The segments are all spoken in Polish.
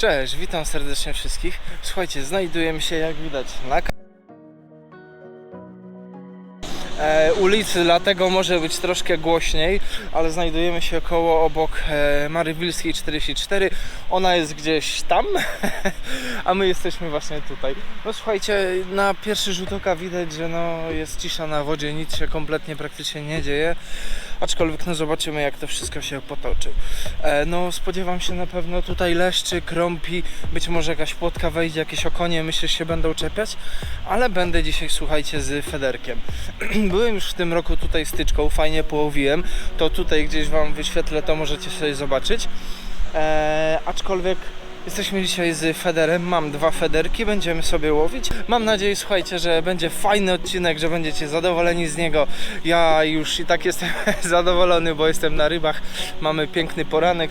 Cześć, witam serdecznie wszystkich. Słuchajcie, znajdujemy się jak widać na e, ulicy, dlatego może być troszkę głośniej, ale znajdujemy się koło obok e, Marywilskiej 44. Ona jest gdzieś tam, a my jesteśmy właśnie tutaj. No słuchajcie, na pierwszy rzut oka widać, że no jest cisza na wodzie, nic się kompletnie praktycznie nie dzieje. Aczkolwiek no zobaczymy jak to wszystko się potoczy. E, no spodziewam się na pewno tutaj leszczy, krąpi, być może jakaś płotka wejdzie, jakieś okonie myślę że się będą czepiać, ale będę dzisiaj słuchajcie z Federkiem. Byłem już w tym roku tutaj styczką, fajnie połowiłem, to tutaj gdzieś Wam wyświetlę, to możecie sobie zobaczyć. E, aczkolwiek Jesteśmy dzisiaj z Federem, mam dwa Federki, będziemy sobie łowić. Mam nadzieję, słuchajcie, że będzie fajny odcinek, że będziecie zadowoleni z niego. Ja już i tak jestem zadowolony, bo jestem na rybach. Mamy piękny poranek,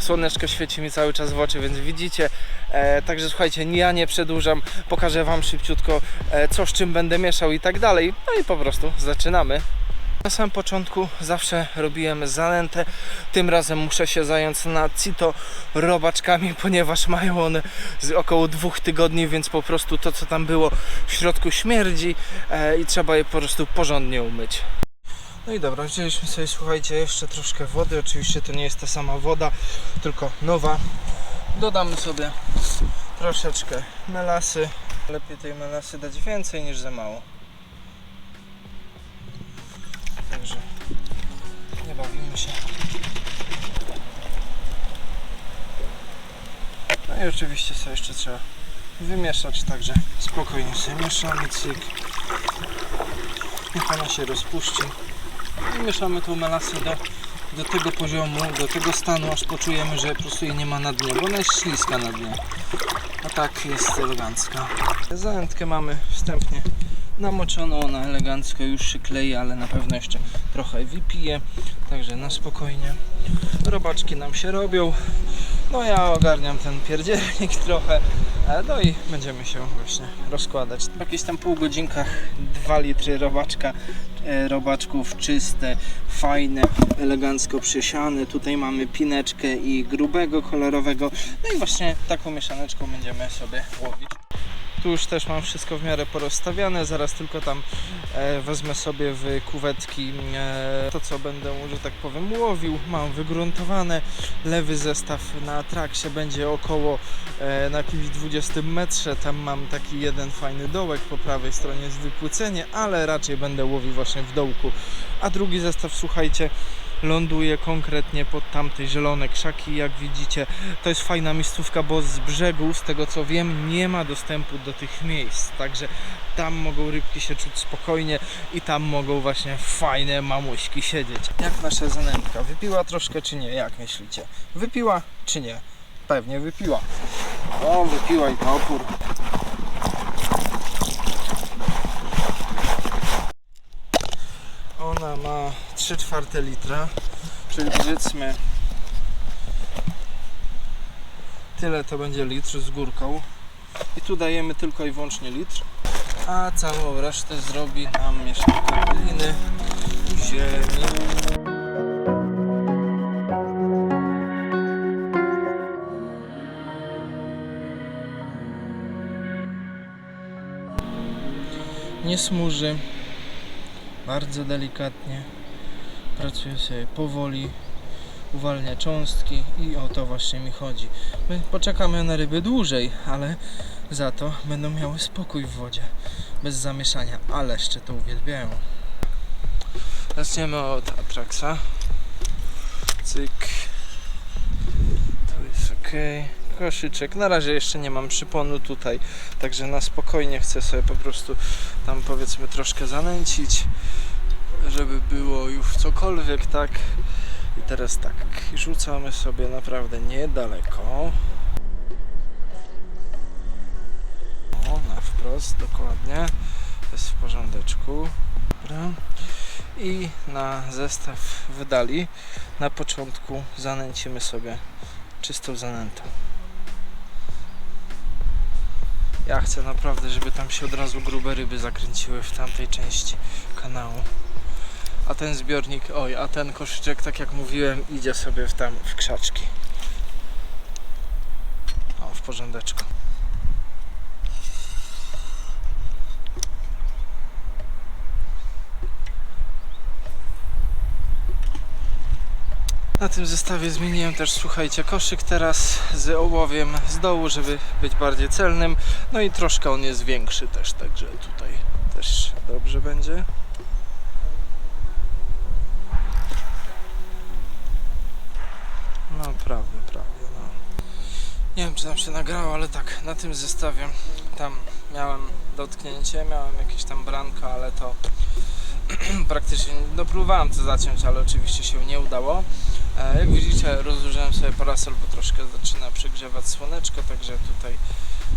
słoneczko świeci mi cały czas w oczy, więc widzicie. E, także słuchajcie, ja nie przedłużam, pokażę Wam szybciutko, e, co z czym będę mieszał i tak dalej. No i po prostu zaczynamy. Na samym początku zawsze robiłem zanętę. Tym razem muszę się zająć na cito robaczkami, ponieważ mają one około dwóch tygodni, więc po prostu to co tam było w środku śmierdzi e, i trzeba je po prostu porządnie umyć. No i dobra, wzięliśmy sobie, słuchajcie, jeszcze troszkę wody. Oczywiście to nie jest ta sama woda, tylko nowa. Dodamy sobie troszeczkę melasy. Lepiej tej melasy dać więcej niż za mało. Także nie bawimy się. No i oczywiście sobie jeszcze trzeba wymieszać, także spokojnie sobie mieszamy, cyk. Niech ona się rozpuści. I mieszamy tą melasę do, do tego poziomu, do tego stanu, aż poczujemy, że po prostu jej nie ma na dnie, bo ona jest śliska na dnie. A tak jest elegancka. Zajątkę mamy wstępnie namoczoną, ona elegancko już się klei, ale na pewno jeszcze trochę wypije, także na spokojnie. Robaczki nam się robią, no ja ogarniam ten pierdzielnik trochę, e, no i będziemy się właśnie rozkładać. W jakichś tam pół godzinkach 2 litry robaczka, e, robaczków czyste, fajne, elegancko przysiane. Tutaj mamy pineczkę i grubego, kolorowego, no i właśnie taką mieszaneczką będziemy sobie łowić. Tu już też mam wszystko w miarę porozstawiane, zaraz tylko tam e, wezmę sobie w kuwetki e, to co będę, że tak powiem, łowił. Mam wygruntowane, lewy zestaw na traksie będzie około e, na jakimś 20 metrze, tam mam taki jeden fajny dołek, po prawej stronie jest wypłycenie, ale raczej będę łowił właśnie w dołku. A drugi zestaw, słuchajcie, ląduje konkretnie pod tamte zielone krzaki, jak widzicie. To jest fajna miejscówka, bo z brzegu, z tego co wiem, nie ma dostępu do tych miejsc, także tam mogą rybki się czuć spokojnie i tam mogą właśnie fajne mamuśki siedzieć. Jak nasza zanętka? Wypiła troszkę czy nie? Jak myślicie? Wypiła czy nie? Pewnie wypiła. O, wypiła i to opór. Ona ma 3 czwarte litra, czyli powiedzmy tyle to będzie litr z górką. I tu dajemy tylko i wyłącznie litr, a całą resztę zrobi nam mieszanka gliny, ziemi. Nie smuży, bardzo delikatnie pracuje sobie powoli uwalnia cząstki i o to właśnie mi chodzi. My poczekamy na ryby dłużej ale za to będą miały spokój w wodzie bez zamieszania ale jeszcze to uwielbiają. Zaczniemy od Atraxa. Cyk. Tu jest ok koszyczek. Na razie jeszcze nie mam przyponu tutaj, także na spokojnie chcę sobie po prostu tam powiedzmy troszkę zanęcić, żeby było już cokolwiek, tak. I teraz tak, rzucamy sobie naprawdę niedaleko. O, na wprost, dokładnie. Jest w porządeczku. Dobra. I na zestaw wydali na początku zanęcimy sobie czystą zanętą. Ja chcę naprawdę, żeby tam się od razu grube ryby zakręciły w tamtej części kanału. A ten zbiornik, oj, a ten koszyczek, tak jak mówiłem, idzie sobie w tam w krzaczki. porządeczku. Na tym zestawie zmieniłem też, słuchajcie, koszyk teraz z ołowiem z dołu, żeby być bardziej celnym. No i troszkę on jest większy też, także tutaj też dobrze będzie. No prawie, prawie, no. Nie wiem, czy tam się nagrało, ale tak, na tym zestawie tam miałem dotknięcie, miałem jakieś tam branka, ale to praktycznie, no próbowałem to zaciąć, ale oczywiście się nie udało. Jak widzicie, rozłożyłem sobie parasol, bo troszkę zaczyna przygrzewać słoneczko, także tutaj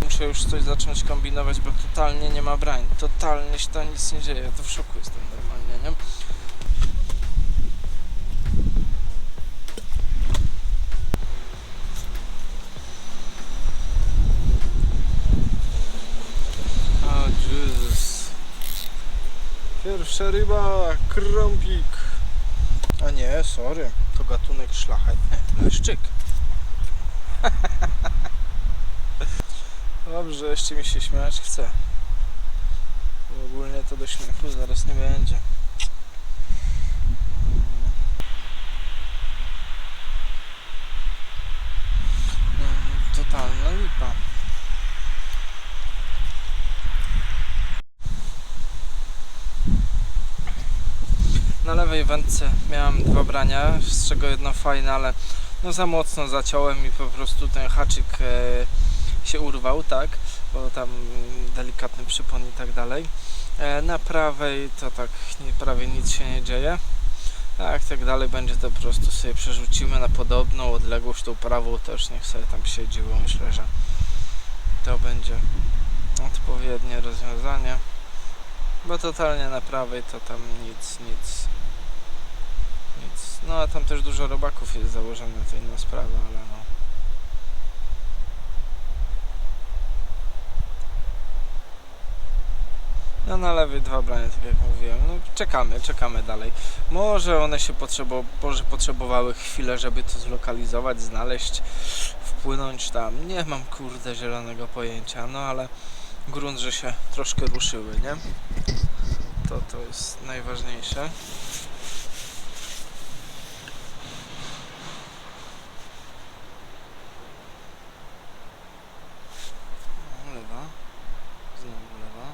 muszę już coś zacząć kombinować, bo totalnie nie ma brań, totalnie się tam nic nie dzieje, ja to w szoku jestem normalnie, nie? O Jezus. Pierwsza ryba, krąpik. A nie, sorry, to gatunek szlachetny, leszczyk. Dobrze, jeszcze mi się śmiać chce. Bo ogólnie to do śmiechu zaraz nie będzie. Mm, Totalna lipa. Na lewej wędce miałem dwa brania, z czego jedno fajne, ale no za mocno zaciąłem i po prostu ten haczyk e, się urwał, tak, bo tam delikatny przypon i tak dalej. E, na prawej to tak prawie nic się nie dzieje. Jak tak dalej będzie, to po prostu sobie przerzucimy na podobną odległość, tą prawą też niech sobie tam siedzi, bo myślę, że to będzie odpowiednie rozwiązanie. Bo totalnie na prawej to tam nic, nic. No a tam też dużo robaków jest założone, to inna sprawa, ale no. No na lewej dwa brania, tak jak mówiłem. No czekamy, czekamy dalej. Może one się potrzebo, może potrzebowały chwilę, żeby to zlokalizować, znaleźć, wpłynąć tam. Nie mam kurde zielonego pojęcia, no ale grunt, że się troszkę ruszyły, nie? To to jest najważniejsze. No, Lewa. Znowu lewa.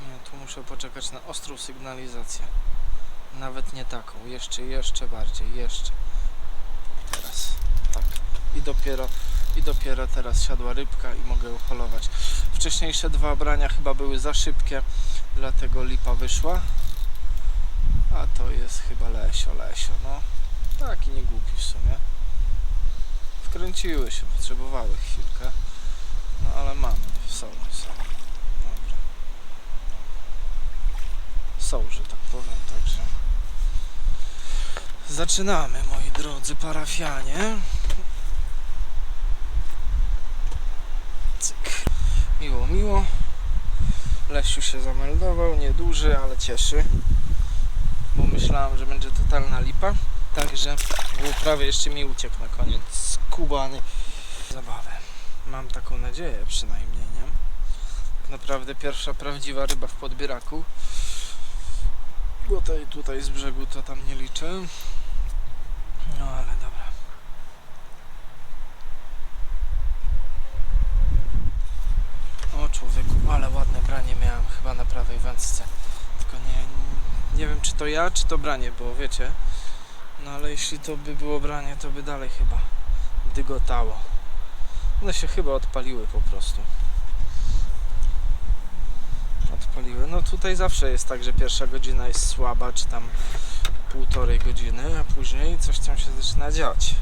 Nie, poczekać na ostrą sygnalizację. Nawet nie taką, jeszcze, jeszcze bardziej, jeszcze. Teraz, tak. I dopiero, i dopiero teraz siadła rybka i mogę ją holować. Wcześniejsze dwa brania chyba były za szybkie, dlatego lipa wyszła. A to jest chyba Lesio, Lesio, no. Taki nie głupi w sumie. Wkręciły się, potrzebowały chwilkę. No ale mamy, są, są. Dobra. Są, że tak powiem, także. Zaczynamy, moi drodzy parafianie. Cyk. Miło, miło. Lesiu się zameldował, nieduży, ale cieszy. Bo myślałem, że będzie totalna lipa. Także był prawie jeszcze mi uciekł na koniec skubany zabawę. Mam taką nadzieję przynajmniej, nie? Tak naprawdę pierwsza prawdziwa ryba w podbieraku. Bo tej tutaj z brzegu to tam nie liczę. No ale dobra. O człowieku, ale ładne branie miałem chyba na prawej wędce. Tylko nie, nie wiem czy to ja, czy to branie było, wiecie? No ale jeśli to by było branie, to by dalej chyba dygotało. One się chyba odpaliły po prostu. Odpaliły. No tutaj zawsze jest tak, że pierwsza godzina jest słaba, czy tam półtorej godziny, a później coś tam się zaczyna dziać.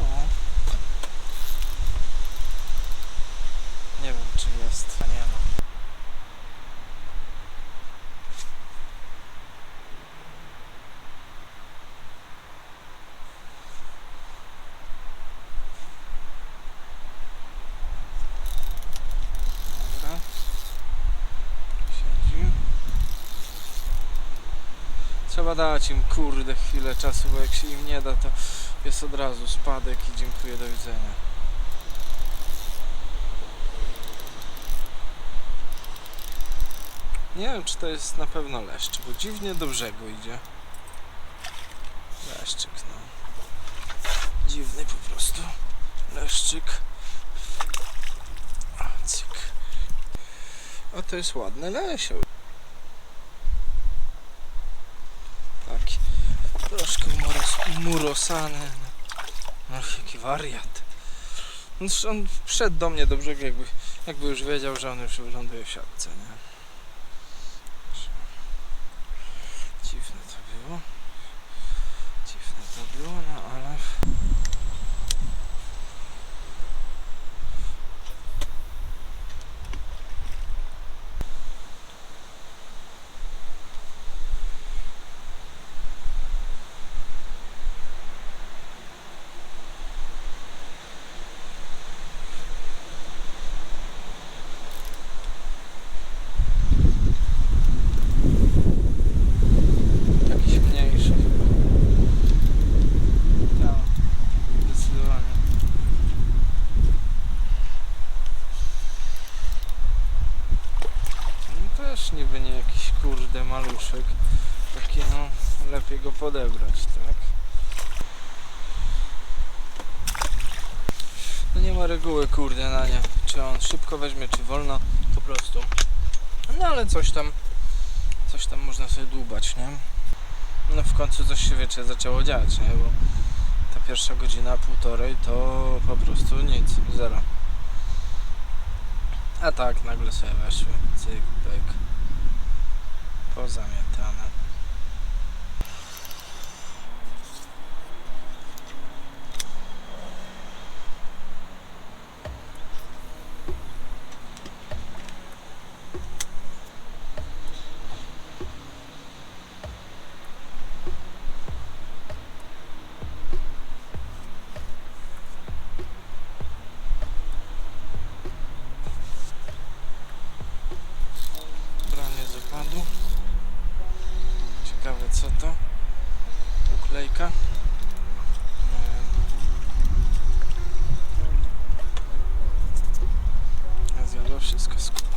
O. Nie wiem, czy jest, a nie ma. Trzeba dać im kurde chwilę czasu, bo jak się im nie da, to jest od razu spadek i dziękuję, do widzenia. Nie wiem, czy to jest na pewno leszcz, bo dziwnie do brzegu idzie. Leszczyk, no. Dziwny po prostu. Leszczyk. Cyk. O, to jest ładny lesioł. Taki troszkę muros, murosany. Ach, jaki wariat. No, On wszedł do mnie do brzegu, jakby, jakby już wiedział, że on już wyląduje w siatce, nie? Dziwne to było. Dziwne to było, no ale... Jakiś mniejszy chyba. Tak, zdecydowanie. No też niby nie jakiś kurde maluszek. Taki no, lepiej go podebrać, tak? Reguły kurde na nie. Czy on szybko weźmie, czy wolno, po prostu. No ale coś tam, coś tam można sobie dłubać, nie? No w końcu coś się wiecie zaczęło dziać, nie? Bo ta pierwsza godzina, półtorej to po prostu nic, zero. A tak nagle sobie weszły, cyk, pyk. Pozamiatane. Branie z opadu. Ciekawe co to. Uklejka. Nie wiem. A Zjadła wszystko skupa.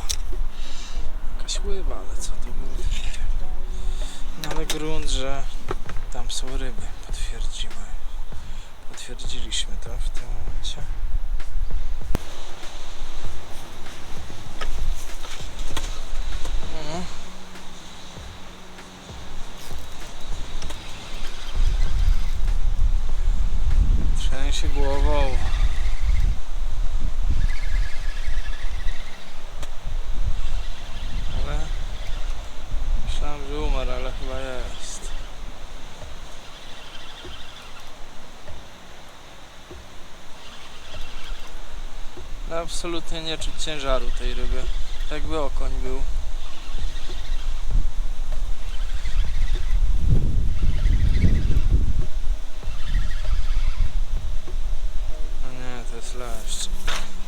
Jakaś łyba, ale co to było? Nie wiem. No ale grunt, że tam są ryby. Potwierdzimy. Potwierdziliśmy to w tym momencie. No. Trzęsie głową. Ale myślałem, że umarł, ale chyba jest. No, absolutnie nie czuć ciężaru tej ryby. Jakby okoń był. No nie, to jest leszcz.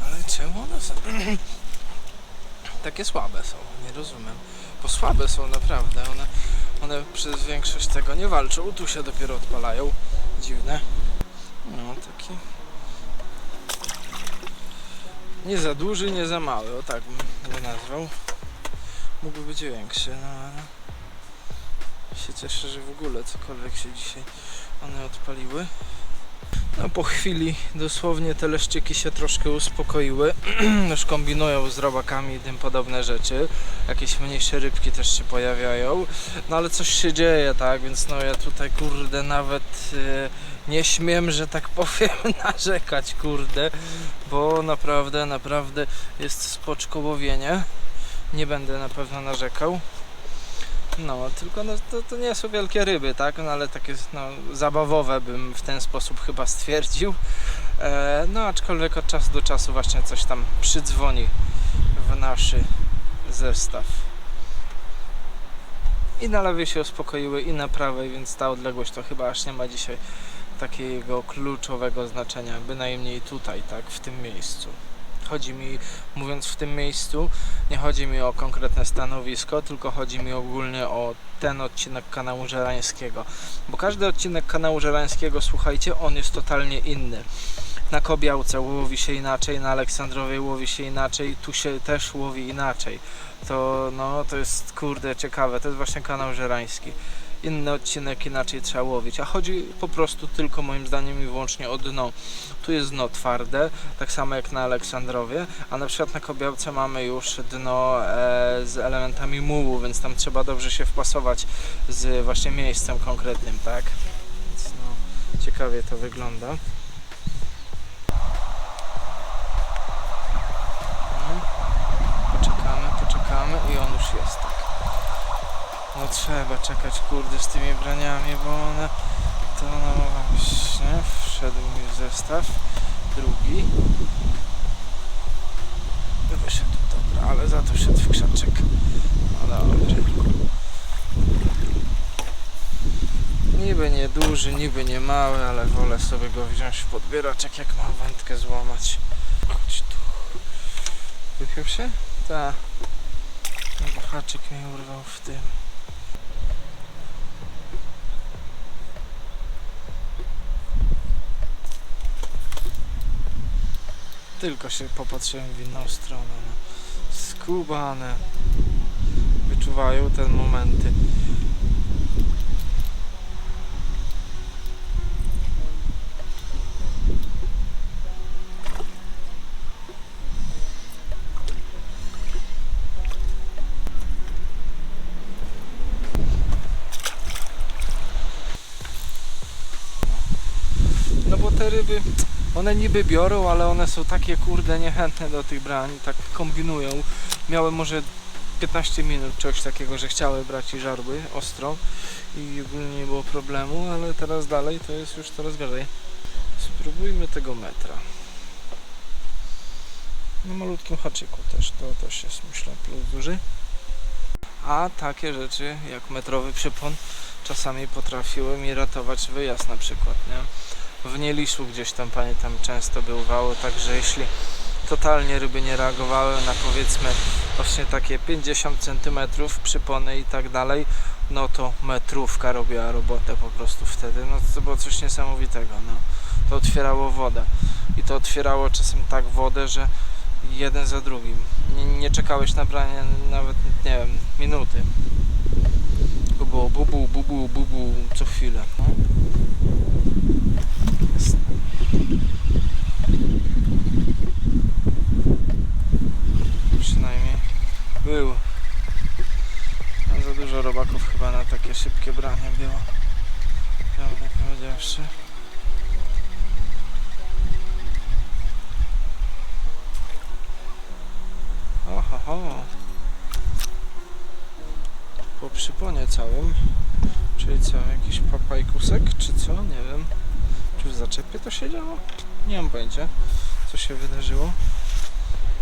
Ale czemu one są... Takie słabe są, nie rozumiem. Bo słabe są naprawdę, one, one przez większość tego nie walczą, tu się dopiero odpalają. Dziwne. No, taki... Nie za duży, nie za mały, o tak bym go nazwał. Mógłby być większy, no ale... Się cieszę, że w ogóle cokolwiek się dzisiaj one odpaliły. No po chwili dosłownie te leszczyki się troszkę uspokoiły. Już kombinują z robakami i tym podobne rzeczy. Jakieś mniejsze rybki też się pojawiają. No ale coś się dzieje, tak? Więc no ja tutaj kurde nawet e, nie śmiem, że tak powiem, narzekać, kurde. Bo naprawdę, naprawdę jest spoczko łowienie. Nie będę na pewno narzekał. No, tylko no, to, to nie są wielkie ryby, tak? No ale takie no, zabawowe bym w ten sposób chyba stwierdził. E, no aczkolwiek od czasu do czasu właśnie coś tam przydzwoni w nasz zestaw. I na lewej się uspokoiły i na prawej, więc ta odległość to chyba aż nie ma dzisiaj takiego kluczowego znaczenia, bynajmniej tutaj, tak, w tym miejscu. chodzi mi, mówiąc w tym miejscu, nie chodzi mi o konkretne stanowisko, tylko chodzi mi ogólnie o ten odcinek kanału Żerańskiego. Bo każdy odcinek kanału Żerańskiego, słuchajcie, on jest totalnie inny. Na Kobiałce łowi się inaczej, na Aleksandrowej łowi się inaczej, tu się też łowi inaczej. To, no, to jest kurde ciekawe, to jest właśnie kanał Żerański. Inny odcinek inaczej trzeba łowić, a chodzi po prostu tylko moim zdaniem i wyłącznie o dno. Tu jest dno twarde, tak samo jak na Aleksandrowie, a na przykład na Kobiałce mamy już dno e, z elementami mułu, więc tam trzeba dobrze się wpasować z właśnie miejscem konkretnym, tak? Więc no, ciekawie to wygląda. No, Poczekamy, poczekamy i on już jest. No trzeba czekać, kurde, z tymi braniami, bo one to no właśnie, wszedł mi w zestaw, drugi. Wyszedł, dobra, ale za to wszedł w krzaczek. No dobrze. Niby nie duży, niby nie mały, ale wolę sobie go wziąć w podbieraczek, jak mam wędkę złamać. Chodź tu. Wypił się? Tak. No haczyk mnie urwał w tym. Tylko się popatrzyłem w inną stronę. No. Skubane. Wyczuwają te momenty. One niby biorą, ale one są takie kurde niechętne do tych brań, tak kombinują. Miały może 15 minut czegoś takiego, że chciały brać i żarły ostro i ogólnie nie było problemu, ale teraz dalej to jest już coraz gorzej. Spróbujmy tego metra. Na malutkim haczyku też, to też jest myślę plus duży. A takie rzeczy jak metrowy przypon czasami potrafiły mi ratować wyjazd na przykład, nie? W Nieliszu gdzieś tam pamiętam często bywało, także jeśli totalnie ryby nie reagowały na powiedzmy właśnie takie 50 cm przypony i tak dalej, no to metrówka robiła robotę po prostu wtedy, no to było coś niesamowitego, no. To otwierało wodę i to otwierało czasem tak wodę, że jeden za drugim. Nie, nie czekałeś na branie nawet, nie wiem, minuty. Tylko było bubu, bubu, bubu co chwilę. No. Jest. Przynajmniej był. A za dużo robaków chyba na takie szybkie branie było. Prawdę powiedziawszy. Oho, ho. Po przyponie całym. Czyli co, jakiś papajkusek, czy co? Nie wiem. W zaczepie to się działo? Nie mam pojęcia, co się wydarzyło.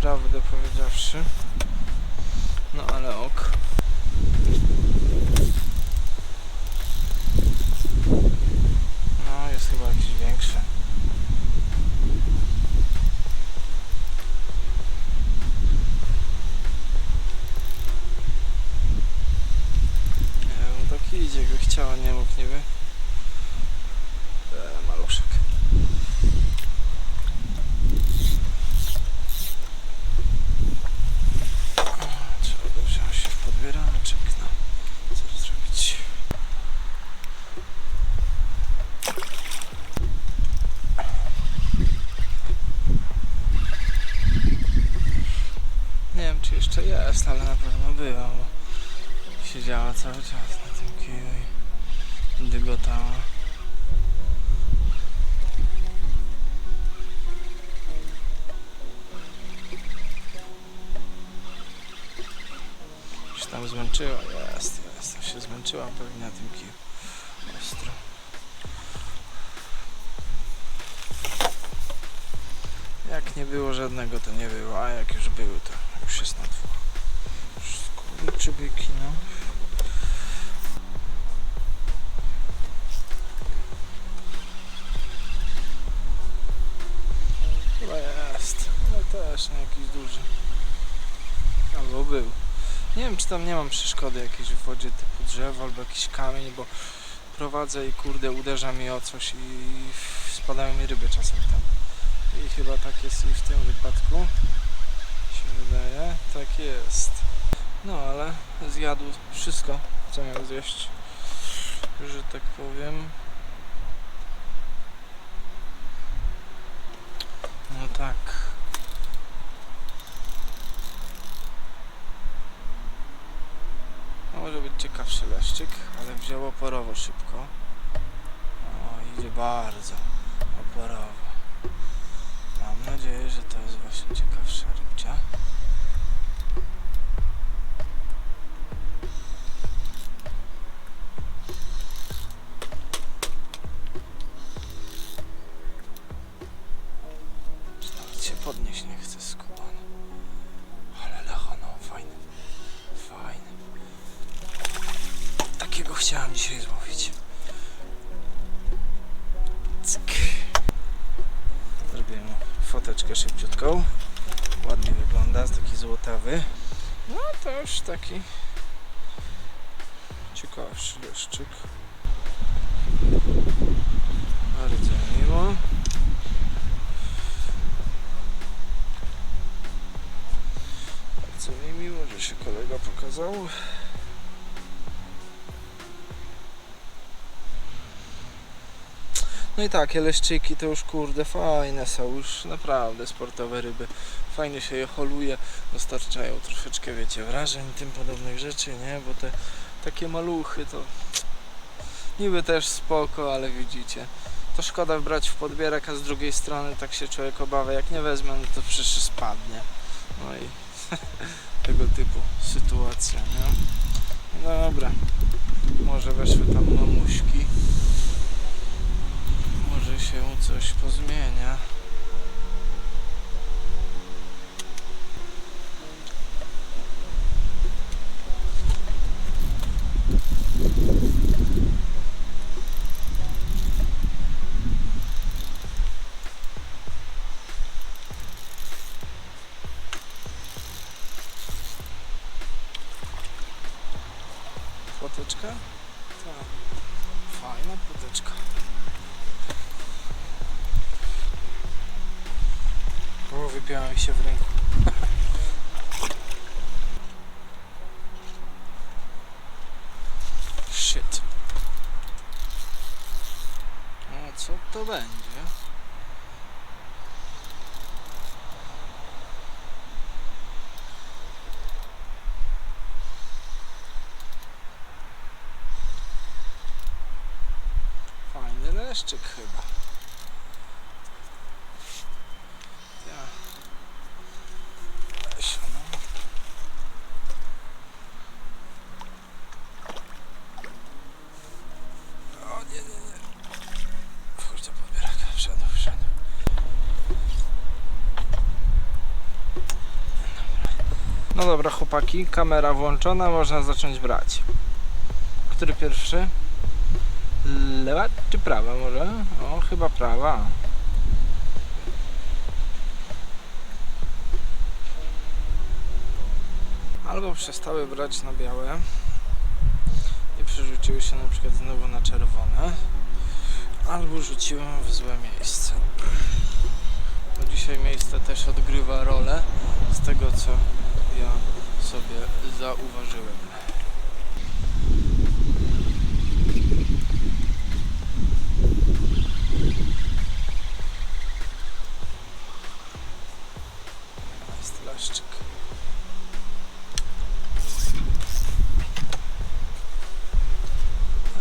Prawdę powiedziawszy. No ale ok. No, jest chyba jakiś większy. Nie wiem, taki idzie, jakby chciała, nie mógł niby. To nie było, a jak już były, to już jest na dwóch. Kurczy byki, no. Chyba jest, ale też nie jakiś duży. Albo był. Nie wiem, czy tam nie mam przeszkody jakiejś w wodzie typu drzewo albo jakiś kamień, bo prowadzę i kurde uderza mi o coś i spadają mi ryby czasem tam. I chyba tak jest i w tym wypadku. Się wydaje. Tak jest. No ale zjadł wszystko, co miał zjeść. Że tak powiem. No tak. No, może być ciekawszy leszczyk, ale wziął oporowo szybko. O, idzie bardzo oporowo. Nadzieję, że to jest właśnie ciekawsza rybcia. Że się kolega pokazał. No i tak, leszczyki to już kurde fajne są, już naprawdę sportowe ryby. Fajnie się je holuje, dostarczają troszeczkę, wiecie, wrażeń, tym podobnych rzeczy, nie? Bo te takie maluchy to niby też spoko, ale widzicie. To szkoda brać w podbierak, a z drugiej strony tak się człowiek obawia, jak nie wezmę, no to przecież spadnie. No i tego typu sytuacja, nie? No dobra, może weszły tam mamuśki. Może się coś pozmienia. Płoteczka? Tak. Fajna płoteczka. O, wypiała mi się w ręku. Shit. O, co to będzie? Fajny leszczyk chyba. Ja. Weź, no. O nie, nie, nie. Wchodź do podbieraka. Wszedł, wszedł. No dobra chłopaki, kamera włączona, można zacząć brać. Który pierwszy? Lewa czy prawa może? O, chyba prawa. Albo przestały brać na białe i przerzuciły się na przykład znowu na czerwone, albo rzuciłem w złe miejsce. Bo dzisiaj miejsce też odgrywa rolę z tego co ja sobie zauważyłem. Jest.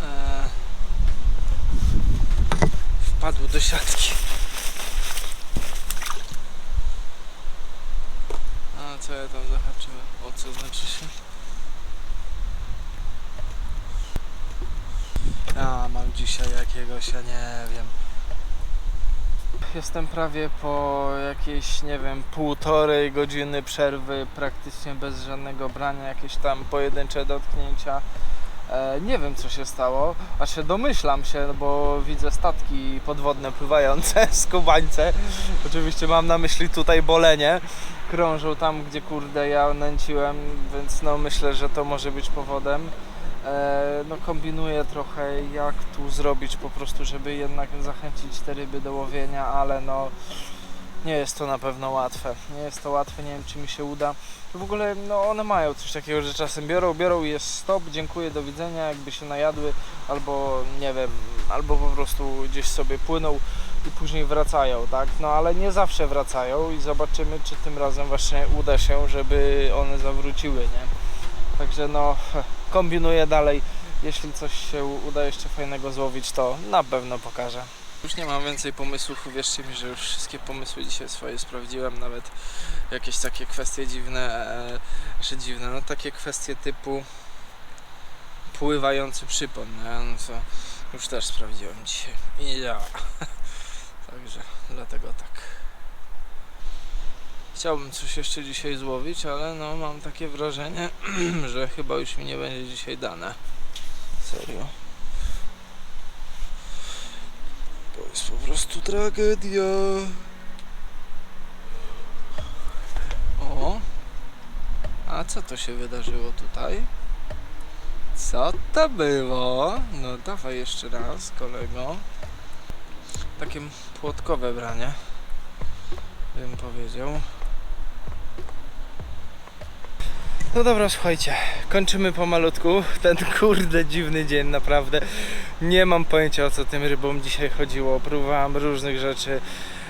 Eee, wpadł do siatki. A co ja tam zahaczyłem? O co znaczy się? Ja mam dzisiaj jakiegoś, ja nie wiem. Jestem prawie po jakiejś, nie wiem, półtorej godziny przerwy, praktycznie bez żadnego brania, jakieś tam pojedyncze dotknięcia. E, nie wiem co się stało, się domyślam się, no bo widzę statki podwodne pływające, skubańce. Oczywiście mam na myśli tutaj bolenie. Krążą tam, gdzie kurde ja nęciłem, więc no myślę, że to może być powodem. E, no kombinuję trochę jak tu zrobić po prostu, żeby jednak zachęcić te ryby do łowienia, ale no nie jest to na pewno łatwe. Nie jest to łatwe, nie wiem czy mi się uda. W ogóle no one mają coś takiego, że czasem biorą, biorą i jest stop, dziękuję, do widzenia, jakby się najadły, albo nie wiem, albo po prostu gdzieś sobie płyną i później wracają, tak? No ale nie zawsze wracają i zobaczymy, czy tym razem właśnie uda się, żeby one zawróciły, nie? Także no, kombinuję dalej. Jeśli coś się uda jeszcze fajnego złowić, to na pewno pokażę. Już nie mam więcej pomysłów, uwierzcie mi, że już wszystkie pomysły dzisiaj swoje sprawdziłem, nawet jakieś takie kwestie dziwne, e, znaczy dziwne, no takie kwestie typu pływający przypon, nie? no co już też sprawdziłem dzisiaj i nie działa. Także dlatego tak. Chciałbym coś jeszcze dzisiaj złowić, ale no mam takie wrażenie, że chyba już mi nie będzie dzisiaj dane. Serio. To jest po prostu tragedia. O! A co to się wydarzyło tutaj? Co to było? No dawaj jeszcze raz, kolego. Takie płotkowe branie, bym powiedział. No dobra, słuchajcie, kończymy pomalutku ten kurde dziwny dzień, naprawdę. Nie mam pojęcia o co tym rybom dzisiaj chodziło. Próbowałem różnych rzeczy.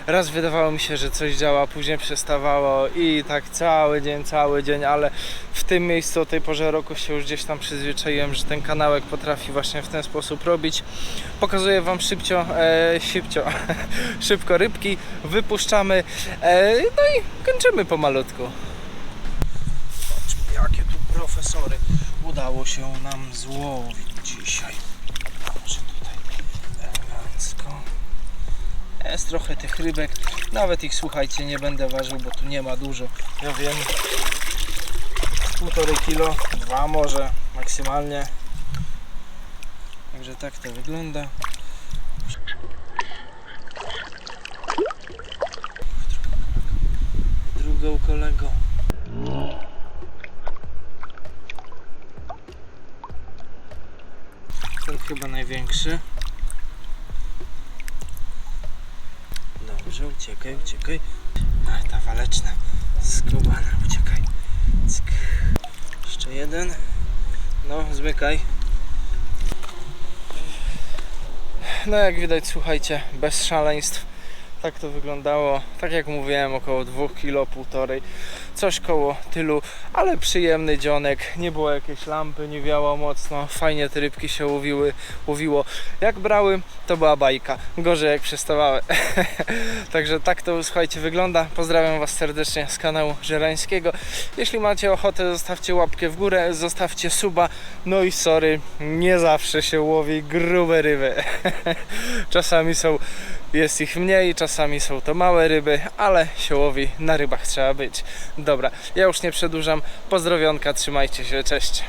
Raz wydawało mi się, że coś działa, później przestawało i tak cały dzień, cały dzień, ale w tym miejscu o tej porze roku się już gdzieś tam przyzwyczaiłem, że ten kanałek potrafi właśnie w ten sposób robić. Pokazuję Wam szybcio, e, szybcio, szybko rybki, wypuszczamy, e, no i kończymy pomalutku. Profesory udało się nam złowić dzisiaj. Może tutaj elegancko. Jest trochę tych rybek. Nawet ich słuchajcie, nie będę ważył, bo tu nie ma dużo. Ja wiem. Półtorej kilo, dwa może maksymalnie. Także tak to wygląda. Drugą kolego. Chyba największy. Dobrze, uciekaj, uciekaj. Ach, ta waleczna skubana, uciekaj. Cyk. Jeszcze jeden. No, zmykaj. No, jak widać, słuchajcie, bez szaleństw. Tak to wyglądało. Tak jak mówiłem, około 2 kg, półtorej. Coś koło tylu, ale przyjemny dzionek. Nie było jakiejś lampy, nie wiało mocno. Fajnie te rybki się łowiły, łowiło. Jak brały, to była bajka. Gorzej jak przestawały. Także tak to słuchajcie wygląda. Pozdrawiam Was serdecznie z kanału Żerańskiego. Jeśli macie ochotę, zostawcie łapkę w górę, zostawcie suba. No i sorry, nie zawsze się łowi grube ryby. czasami są, jest ich mniej, czasami są to małe ryby, ale się łowi, na rybach trzeba być. Dobra, ja już nie przedłużam. Pozdrowionka, trzymajcie się, cześć.